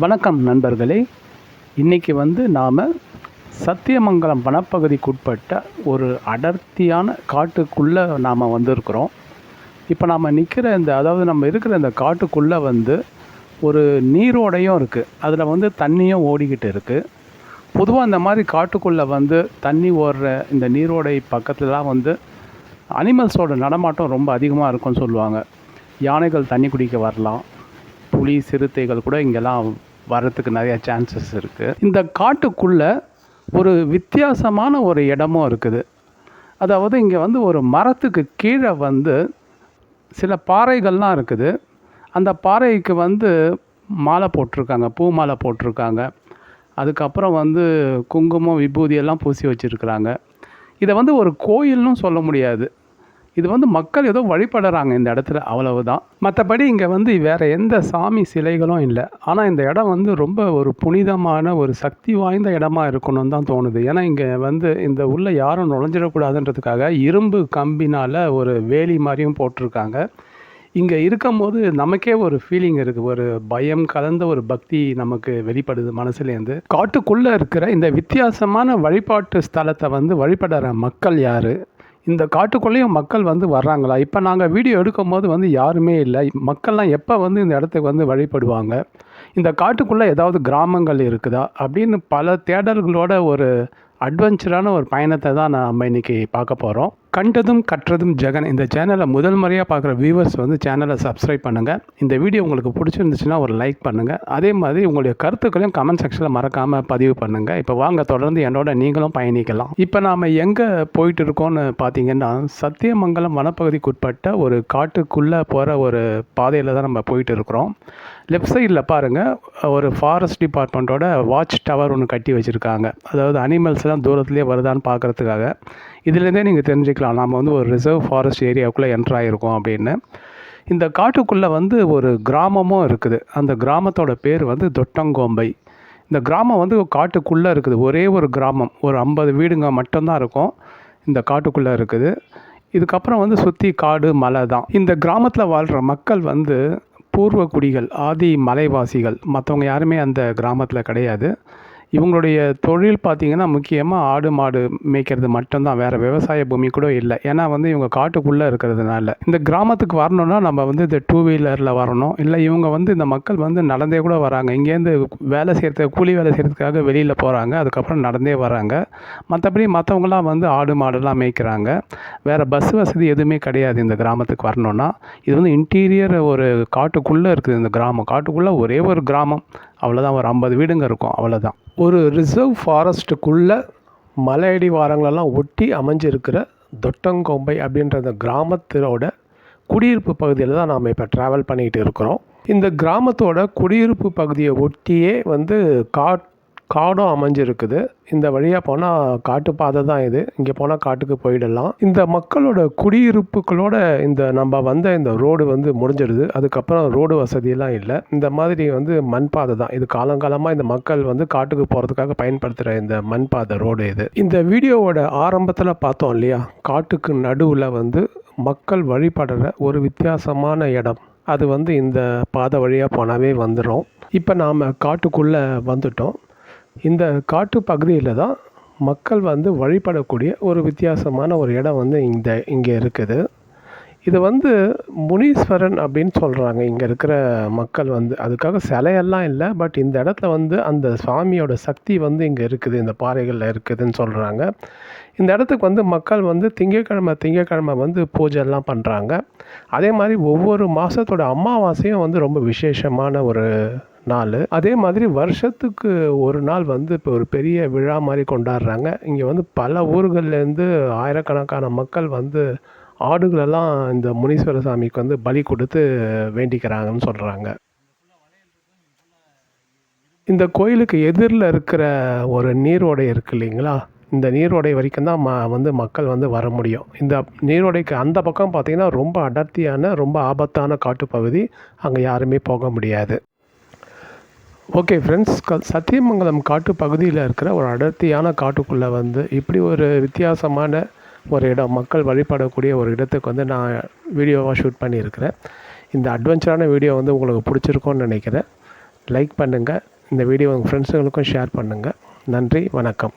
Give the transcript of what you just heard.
வணக்கம் நண்பர்களே. இன்றைக்கி வந்து நாம் சத்தியமங்கலம் வனப்பகுதிக்குட்பட்ட ஒரு அடர்த்தியான காட்டுக்குள்ளே நாம் வந்திருக்கிறோம். இப்போ நாம் நிற்கிற இந்த அதாவது நம்ம இருக்கிற இந்த காட்டுக்குள்ளே வந்து ஒரு நீரோடையும் இருக்குது அதில் வந்து தண்ணியும் ஓடிக்கிட்டு இருக்குது பொதுவாக இந்த மாதிரி காட்டுக்குள்ளே வந்து தண்ணி ஓடுற இந்த நீரோடை பக்கத்துலலாம் வந்து அனிமல்ஸோட நடமாட்டம் ரொம்ப அதிகமாக இருக்கும்னு சொல்லுவாங்க. யானைகள் தண்ணி குடிக்க வரலாம். புலி சிறுத்தைகள் கூட இங்கெல்லாம் வர்றதுக்கு நிறையா சான்சஸ் இருக்குது இந்த காட்டுக்குள்ளே ஒரு வித்தியாசமான ஒரு இடமும் இருக்குது. அதாவது இங்கே வந்து ஒரு மரத்துக்கு கீழே வந்து சில பாறைகள்லாம் இருக்குது. அந்த பாறைக்கு வந்து மாலை போட்டிருக்காங்க பூ மாலை போட்டிருக்காங்க. அதுக்கப்புறம் வந்து குங்குமம் விபூதி எல்லாம் பூசி வச்சுருக்குறாங்க. இதை வந்து ஒரு கோயில்னு சொல்ல முடியாது. இது வந்து மக்கள் ஏதோ வழிபடுறாங்க இந்த இடத்துல அவ்வளவுதான். மற்றபடி இங்கே வந்து வேறு எந்த சாமி சிலைகளும் இல்லை. ஆனால் இந்த இடம் வந்து ரொம்ப ஒரு புனிதமான ஒரு சக்தி வாய்ந்த இடமா இருக்கணும்னு தான் தோணுது. ஏன்னா இங்கே வந்து இந்த உள்ள யாரும் நுழைஞ்சிடக்கூடாதுன்றதுக்காக இரும்பு கம்பினால் ஒரு வேலி மாதிரியும் போட்டிருக்காங்க. இங்கே இருக்கும்போது நமக்கே ஒரு ஃபீலிங் இருக்குது ஒரு பயம் கலந்த ஒரு பக்தி நமக்கு வெளிப்படுது மனசுலேருந்து காட்டுக்குள்ளே இருக்கிற இந்த வித்தியாசமான வழிபாட்டு ஸ்தலத்தை வந்து வழிபடுற மக்கள் யார்? இந்த காட்டுக்குள்ளேயும் மக்கள் வந்து வர்றாங்களா? இப்போ நாங்கள் வீடியோ எடுக்கும்போது வந்து யாருமே இல்லை. மக்கள்லாம் எப்போ வந்து இந்த இடத்துக்கு வந்து வழிபடுவாங்க? இந்த காட்டுக்குள்ளே ஏதாவது கிராமங்கள் இருக்குதா? அப்படின்னு பல தேடல்களோட ஒரு அட்வென்ச்சரான ஒரு பயணத்தை தான் நம்ம இன்றைக்கி பார்க்க போகிறோம் கண்டதும் கற்றதும் ஜெகன். இந்த சேனலை முதல் முறையாக பார்க்குற வியூவர்ஸ் வந்து சேனலை சப்ஸ்கிரைப் பண்ணுங்கள் இந்த வீடியோ உங்களுக்கு பிடிச்சிருந்துச்சுன்னா ஒரு லைக் பண்ணுங்கள் அதே மாதிரி உங்களுடைய கருத்துக்களையும் கமெண்ட் செக்ஷனில் மறக்காமல் பதிவு பண்ணுங்கள் இப்போ வாங்க தொடர்ந்து என்னோட நீங்களும் பயணிக்கலாம். இப்போ நாம் எங்கே போயிட்டு இருக்கோம்னு பார்த்தீங்கன்னா சத்தியமங்கலம் வனப்பகுதிக்குட்பட்ட ஒரு காட்டுக்குள்ளே போகிற ஒரு பாதையில் தான் நம்ம போயிட்டு இருக்கிறோம். லெஃப்ட் சைடில் பாருங்கள் ஒரு ஃபாரஸ்ட் டிபார்ட்மெண்ட்டோட வாட்ச் டவர் ஒன்று கட்டி வச்சுருக்காங்க. அதாவது அனிமல்ஸ்லாம் தூரத்துலேயே வருதான்னு பார்க்குறதுக்காக இதுலேருந்தே நீங்கள் தெரிஞ்சுக்கலாம் நாம் வந்து ஒரு ரிசர்வ் ஃபாரஸ்ட் ஏரியாவுக்குள்ளே என்ட்ரு ஆகிருக்கோம் அப்படின்னு. இந்த காட்டுக்குள்ளே வந்து ஒரு கிராமமும் இருக்குது. அந்த கிராமத்தோட பேர் வந்து தொட்டங்கோம்பை. இந்த கிராமம் வந்து காட்டுக்குள்ளே இருக்குது. ஒரே ஒரு கிராமம். ஒரு ஐம்பது வீடுங்க மட்டும்தான் இருக்கும். இந்த காட்டுக்குள்ளே இருக்குது. இதுக்கப்புறம் வந்து சுற்றி காடு மலை தான். இந்த கிராமத்தில் வாழ்கிற மக்கள் வந்து பூர்வ குடிகள் ஆதி மலைவாசிகள் மற்றவங்க யாருமே அந்த கிராமத்தில் கிடையாது. இவங்களுடைய தொழில் பார்த்திங்கன்னா முக்கியமாக ஆடு மாடு மேய்க்கிறது மட்டும்தான். வேறு விவசாய பூமி கூட இல்லை. ஏன்னா வந்து இவங்க காட்டுக்குள்ளே இருக்கிறதுனால. இந்த கிராமத்துக்கு வரணும்னா நம்ம வந்து இந்த டூ வீலரில் வரணும். இல்லை இவங்க வந்து இந்த மக்கள் வந்து நடந்தே கூட வராங்க. இங்கேருந்து வேலை செய்கிறதுக்கு கூலி வேலை செய்கிறதுக்காக வெளியில் போகிறாங்க அதுக்கப்புறம் நடந்தே வராங்க. மற்றபடி மற்றவங்களாம் வந்து ஆடு மாடுலாம் மேய்க்கிறாங்க. வேறு பஸ் வசதி எதுவுமே கிடையாது இந்த கிராமத்துக்கு வரணும்னா. இது வந்து இன்டீரியர் ஒரு காட்டுக்குள்ளே இருக்குது இந்த கிராமம். காட்டுக்குள்ளே ஒரே ஒரு கிராமம். அவ்வளோதான் ஒரு ஐம்பது வீடுங்க இருக்கும் அவ்வளோதான் ஒரு ரிசர்வ் ஃபாரஸ்ட்டுக்குள்ளே மலையடி வாரங்களெல்லாம் ஒட்டி அமைஞ்சிருக்கிற தொட்டங்கொம்பை அப்படின்ற அந்த கிராமத்தோட குடியிருப்பு பகுதியில் தான் நாம் இப்போ ட்ராவல் பண்ணிகிட்டு இருக்கிறோம். இந்த கிராமத்தோட குடியிருப்பு பகுதியை ஒட்டியே வந்து காட் காடும் அமைஞ்சிருக்குது. இந்த வழியாக போனால் காட்டு பாதை தான் இது. இங்கே போனால் காட்டுக்கு போயிடலாம். இந்த மக்களோட குடியிருப்புகளோட இந்த நம்ம வந்த இந்த ரோடு வந்து முடிஞ்சிடுது. அதுக்கப்புறம் ரோடு வசதியெல்லாம் இல்லை. இந்த மாதிரி வந்து மண் பாதை தான். இது காலங்காலமாக இந்த மக்கள் வந்து காட்டுக்கு போகிறதுக்காக பயன்படுத்துகிற இந்த மண் பாதை ரோடு இது. இந்த வீடியோவோட ஆரம்பத்தில் பார்த்தோம் இல்லையா? காட்டுக்கு நடுவில் வந்து மக்கள் வழிபடுற ஒரு வித்தியாசமான இடம். அது வந்து இந்த பாதை வழியாக போனாவே வந்துடும் இப்போ நாம் காட்டுக்குள்ளே வந்துட்டோம். இந்த காட்டு பகுதியில் தான் மக்கள் வந்து வழிபடக்கூடிய ஒரு வித்தியாசமான ஒரு இடம் வந்து இந்த இங்கே இருக்குது. இது வந்து முனீஸ்வரன் அப்படின்னு சொல்கிறாங்க இங்கே இருக்கிற மக்கள் வந்து அதுக்காக சிலையெல்லாம் இல்லை பட் இந்த இடத்துல வந்து அந்த சுவாமியோட சக்தி வந்து இங்கே இருக்குது இந்த பாறைகளில் இருக்குதுன்னு சொல்கிறாங்க இந்த இடத்துக்கு வந்து மக்கள் வந்து திங்கக்கிழமை திங்கக்கிழமை வந்து பூஜைலாம் பண்ணுறாங்க அதே மாதிரி ஒவ்வொரு மாதத்தோட அமாவாசையும் வந்து ரொம்ப விசேஷமான ஒரு நாள். அதே மாதிரி வருஷத்துக்கு ஒரு நாள் வந்து இப்போ ஒரு பெரிய விழா மாதிரி கொண்டாடுறாங்க. இங்கே வந்து பல ஊர்கள்லேருந்து ஆயிரக்கணக்கான மக்கள் வந்து ஆடுகளெல்லாம் இந்த முனீஸ்வர சாமிக்கு வந்து பலி கொடுத்து வேண்டிக்கிறாங்கன்னு சொல்கிறாங்க இந்த கோயிலுக்கு எதிரில் இருக்கிற ஒரு நீரோடை இருக்கு இல்லைங்களா? இந்த நீரோடை வரைக்கும் தான் ம வந்து மக்கள் வந்து வர முடியும். இந்த நீரோடைக்கு அந்த பக்கம் பார்த்திங்கன்னா ரொம்ப அடர்த்தியான ரொம்ப ஆபத்தான காட்டுப்பகுதி. அங்கே யாருமே போக முடியாது. ஓகே ஃப்ரெண்ட்ஸ் க சத்தியமங்கலம் காட்டு பகுதியில் இருக்கிற ஒரு அடர்த்தியான காட்டுக்குள்ளே வந்து இப்படி ஒரு வித்தியாசமான ஒரு இடம் மக்கள் வழிபடக்கூடிய ஒரு இடத்துக்கு வந்து நான் வீடியோவாக ஷூட் பண்ணியிருக்கிறேன். இந்த அட்வென்ச்சரான வீடியோ வந்து உங்களுக்கு பிடிச்சிருக்கோன்னு நினைக்கிறேன். லைக் பண்ணுங்கள் இந்த வீடியோ உங்கள் ஃப்ரெண்ட்ஸுங்களுக்கும் ஷேர் பண்ணுங்கள் நன்றி வணக்கம்.